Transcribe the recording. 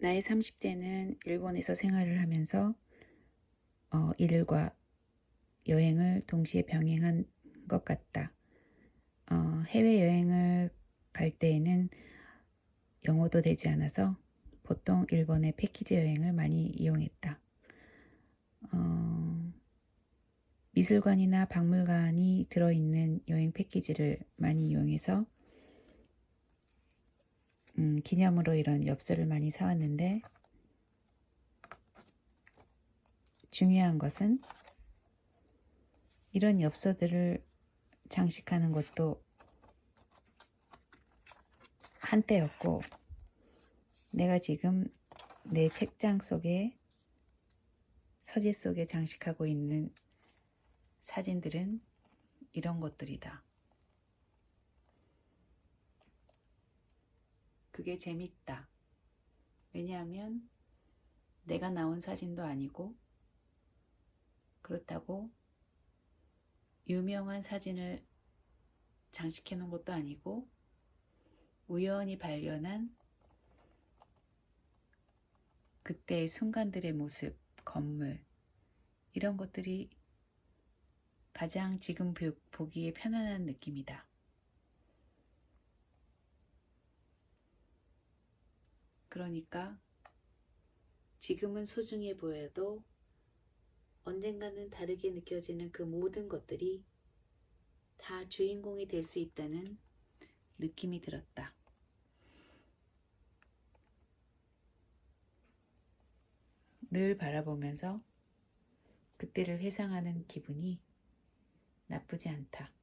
나의 30대는 일본에서 생활을 하면서 어, 일과 여행을 동시에 병행한 것 같다. 어, 해외여행을 갈 때에는 영어도 되지 않아서 보통 일본의 패키지 여행을 많이 이용했다. 어, 미술관이나 박물관이 들어있는 여행 패키지를 많이 이용해서 음, 기념으로 이런 엽서를 많이 사왔는데 중요한 것은 이런 엽서들을 장식하는 것도 한때였고 내가 지금 내 책장 속에 서재 속에 장식하고 있는 사진들은 이런 것들이다. 그게 재밌다. 왜냐하면 내가 나온 사진도 아니고 그렇다고 유명한 사진을 장식해 놓은 것도 아니고 우연히 발견한 그때의 순간들의 모습, 건물 이런 것들이 가장 지금 보- 보기에 편안한 느낌이다. 그러니까 지금은 소중해 보여도 언젠가는 다르게 느껴지는 그 모든 것들이 다 주인공이 될 수 있다는 느낌이 들었다. 늘 바라보면서 그때를 회상하는 기분이 나쁘지 않다.